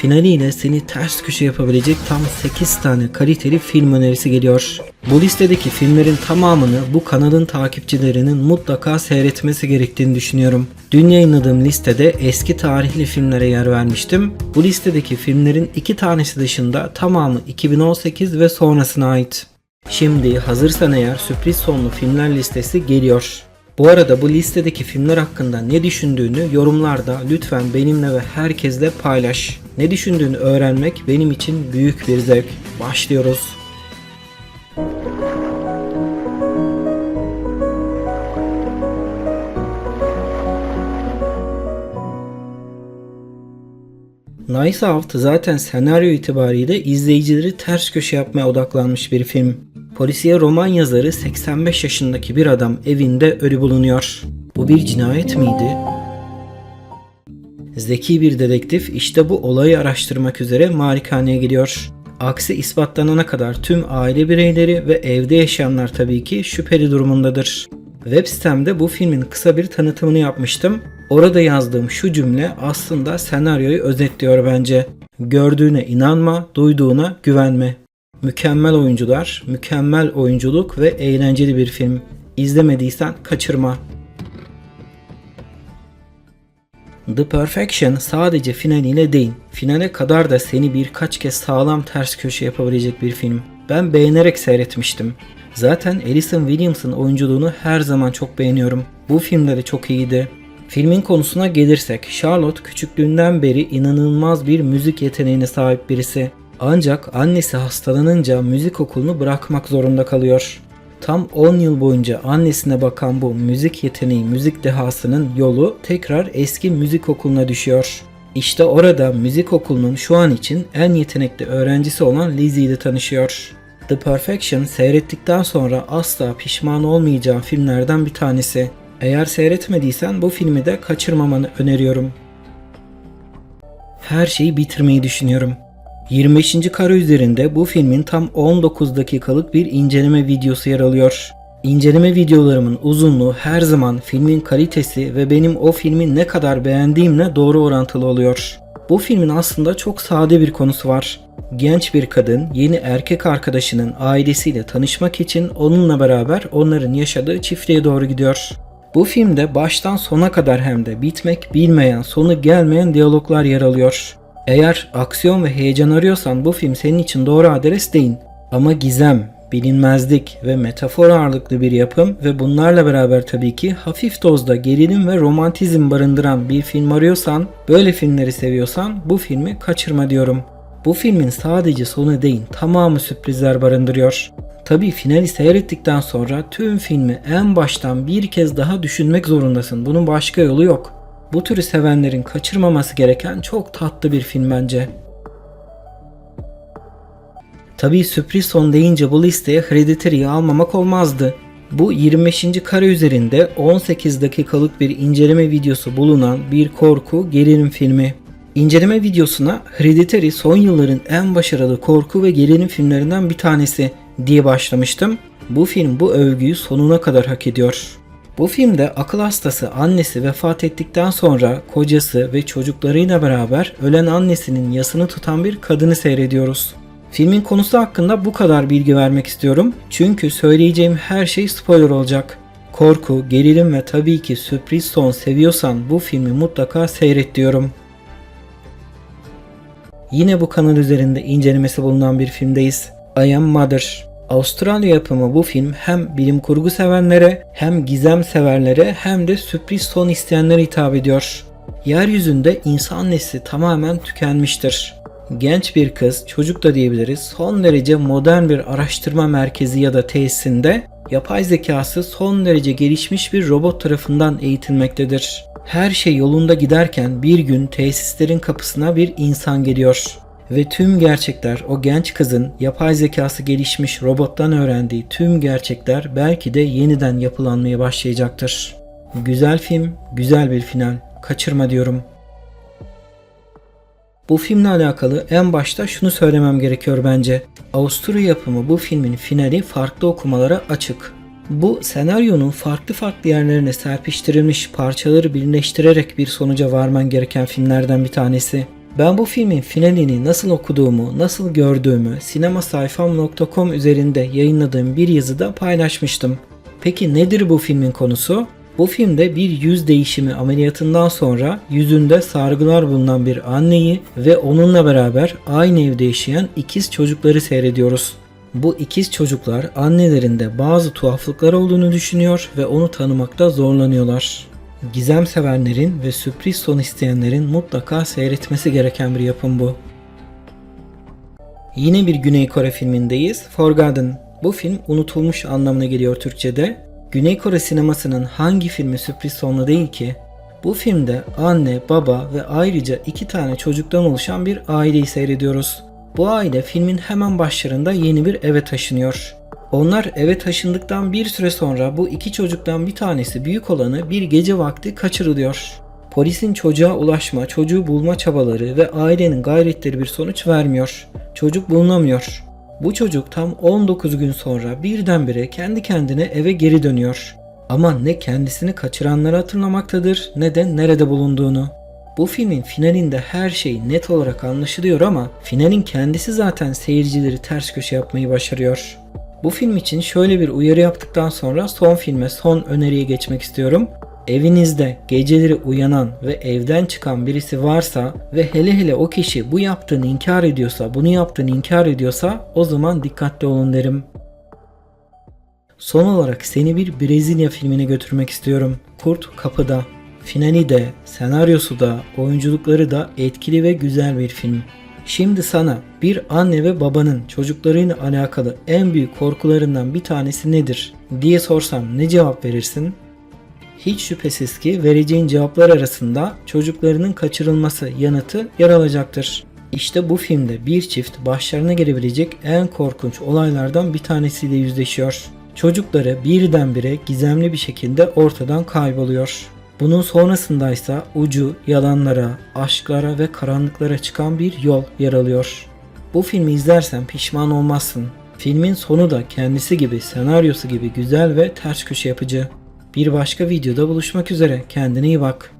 finaliyle seni ters köşe yapabilecek tam 8 tane kaliteli film önerisi geliyor. Bu listedeki filmlerin tamamını bu kanalın takipçilerinin mutlaka seyretmesi gerektiğini düşünüyorum. Dün yayınladığım listede eski tarihli filmlere yer vermiştim. Bu listedeki filmlerin iki tanesi dışında tamamı 2018 ve sonrasına ait. Şimdi hazırsan eğer sürpriz sonlu filmler listesi geliyor. Bu arada bu listedeki filmler hakkında ne düşündüğünü yorumlarda lütfen benimle ve herkesle paylaş. Ne düşündüğünü öğrenmek benim için büyük bir zevk. Başlıyoruz. Nice Out zaten senaryo itibariyle izleyicileri ters köşe yapmaya odaklanmış bir film. Polisiye roman yazarı 85 yaşındaki bir adam evinde ölü bulunuyor. Bu bir cinayet miydi? Zeki bir dedektif işte bu olayı araştırmak üzere malikaneye gidiyor. Aksi ispatlanana kadar tüm aile bireyleri ve evde yaşayanlar tabii ki şüpheli durumundadır. Web sitemde bu filmin kısa bir tanıtımını yapmıştım. Orada yazdığım şu cümle aslında senaryoyu özetliyor bence. Gördüğüne inanma, duyduğuna güvenme. Mükemmel oyuncular, mükemmel oyunculuk ve eğlenceli bir film. İzlemediysen kaçırma. The Perfection sadece finaliyle değil, finale kadar da seni birkaç kez sağlam ters köşe yapabilecek bir film. Ben beğenerek seyretmiştim. Zaten Alison Williams'ın oyunculuğunu her zaman çok beğeniyorum. Bu filmde de çok iyiydi. Filmin konusuna gelirsek, Charlotte küçüklüğünden beri inanılmaz bir müzik yeteneğine sahip birisi. Ancak annesi hastalanınca müzik okulunu bırakmak zorunda kalıyor. Tam 10 yıl boyunca annesine bakan bu müzik yeteneği, müzik dehasının yolu tekrar eski müzik okuluna düşüyor. İşte orada müzik okulunun şu an için en yetenekli öğrencisi olan Lizzie ile tanışıyor. The Perfection seyrettikten sonra asla pişman olmayacağın filmlerden bir tanesi. Eğer seyretmediysen bu filmi de kaçırmamanı öneriyorum. Her şeyi bitirmeyi düşünüyorum. 25. kare üzerinde bu filmin tam 19 dakikalık bir inceleme videosu yer alıyor. İnceleme videolarımın uzunluğu her zaman filmin kalitesi ve benim o filmi ne kadar beğendiğimle doğru orantılı oluyor. Bu filmin aslında çok sade bir konusu var. Genç bir kadın yeni erkek arkadaşının ailesiyle tanışmak için onunla beraber onların yaşadığı çiftliğe doğru gidiyor. Bu filmde baştan sona kadar hem de bitmek bilmeyen, sonu gelmeyen diyaloglar yer alıyor. Eğer aksiyon ve heyecan arıyorsan bu film senin için doğru adres değil. Ama gizem, bilinmezlik ve metafor ağırlıklı bir yapım ve bunlarla beraber tabii ki hafif dozda gerilim ve romantizm barındıran bir film arıyorsan, böyle filmleri seviyorsan bu filmi kaçırma diyorum. Bu filmin sadece sonu değil, tamamı sürprizler barındırıyor. Tabii finali seyrettikten sonra tüm filmi en baştan bir kez daha düşünmek zorundasın. Bunun başka yolu yok. Bu türü sevenlerin kaçırmaması gereken çok tatlı bir film bence. Tabii sürpriz son deyince bu listeye Hereditary'i almamak olmazdı. Bu 25. kare üzerinde 18 dakikalık bir inceleme videosu bulunan bir korku gerilim filmi. İnceleme videosuna Hereditary son yılların en başarılı korku ve gerilim filmlerinden bir tanesi diye başlamıştım. Bu film bu övgüyü sonuna kadar hak ediyor. Bu filmde akıl hastası annesi vefat ettikten sonra kocası ve çocuklarıyla beraber ölen annesinin yasını tutan bir kadını seyrediyoruz. Filmin konusu hakkında bu kadar bilgi vermek istiyorum. Çünkü söyleyeceğim her şey spoiler olacak. Korku, gerilim ve tabii ki sürpriz son seviyorsan bu filmi mutlaka seyret diyorum. Yine bu kanal üzerinde incelemesi bulunan bir filmdeyiz. I Am Mother. Avustralya yapımı bu film hem bilim kurgu sevenlere hem gizem severlere hem de sürpriz son isteyenlere hitap ediyor. Yeryüzünde insan nesli tamamen tükenmiştir. Genç bir kız, çocuk da diyebiliriz, son derece modern bir araştırma merkezi ya da tesisinde yapay zekası son derece gelişmiş bir robot tarafından eğitilmektedir. Her şey yolunda giderken bir gün tesislerin kapısına bir insan geliyor ve tüm gerçekler o genç kızın yapay zekası gelişmiş robottan öğrendiği tüm gerçekler belki de yeniden yapılanmaya başlayacaktır. Güzel film, güzel bir final. Kaçırma diyorum. Bu filmle alakalı en başta şunu söylemem gerekiyor bence. Avusturya yapımı bu filmin finali farklı okumalara açık. Bu senaryonun farklı farklı yerlerine serpiştirilmiş parçaları birleştirerek bir sonuca varman gereken filmlerden bir tanesi. Ben bu filmin finalini nasıl okuduğumu, nasıl gördüğümü sinemasayfam.com üzerinde yayınladığım bir yazıda paylaşmıştım. Peki nedir bu filmin konusu? Bu filmde bir yüz değişimi ameliyatından sonra yüzünde sargılar bulunan bir anneyi ve onunla beraber aynı evde yaşayan ikiz çocukları seyrediyoruz. Bu ikiz çocuklar annelerinde bazı tuhaflıklar olduğunu düşünüyor ve onu tanımakta zorlanıyorlar. Gizem sevenlerin ve sürpriz son isteyenlerin mutlaka seyretmesi gereken bir yapım bu. Yine bir Güney Kore filmindeyiz. Forgotten. Bu film unutulmuş anlamına geliyor Türkçe'de. Güney Kore sinemasının hangi filmi sürpriz sonlu değil ki? Bu filmde anne, baba ve ayrıca iki tane çocuktan oluşan bir aileyi seyrediyoruz. Bu aile filmin hemen başlarında yeni bir eve taşınıyor. Onlar eve taşındıktan bir süre sonra bu iki çocuktan bir tanesi büyük olanı bir gece vakti kaçırılıyor. Polisin çocuğa ulaşma, çocuğu bulma çabaları ve ailenin gayretleri bir sonuç vermiyor. Çocuk bulunamıyor. Bu çocuk tam 19 gün sonra birdenbire kendi kendine eve geri dönüyor. Ama ne kendisini kaçıranları hatırlamaktadır ne de nerede bulunduğunu. Bu filmin finalinde her şey net olarak anlaşılıyor ama finalin kendisi zaten seyircileri ters köşe yapmayı başarıyor. Bu film için şöyle bir uyarı yaptıktan sonra son filme, son öneriye geçmek istiyorum. Evinizde geceleri uyanan ve evden çıkan birisi varsa ve hele hele o kişi bu yaptığını inkar ediyorsa, bunu yaptığını inkar ediyorsa o zaman dikkatli olun derim. Son olarak seni bir Brezilya filmine götürmek istiyorum. Kurt Kapıda. Finali de, senaryosu da, oyunculukları da etkili ve güzel bir film. Şimdi sana bir anne ve babanın çocuklarıyla alakalı en büyük korkularından bir tanesi nedir diye sorsam ne cevap verirsin? Hiç şüphesiz ki vereceğin cevaplar arasında çocuklarının kaçırılması yanıtı yer alacaktır. İşte bu filmde bir çift başlarına gelebilecek en korkunç olaylardan bir tanesiyle yüzleşiyor. Çocukları birdenbire gizemli bir şekilde ortadan kayboluyor. Bunun sonrasındaysa ucu yalanlara, aşklara ve karanlıklara çıkan bir yol yer alıyor. Bu filmi izlersen pişman olmazsın. Filmin sonu da kendisi gibi, senaryosu gibi güzel ve ters köşe yapıcı. Bir başka videoda buluşmak üzere. Kendine iyi bak.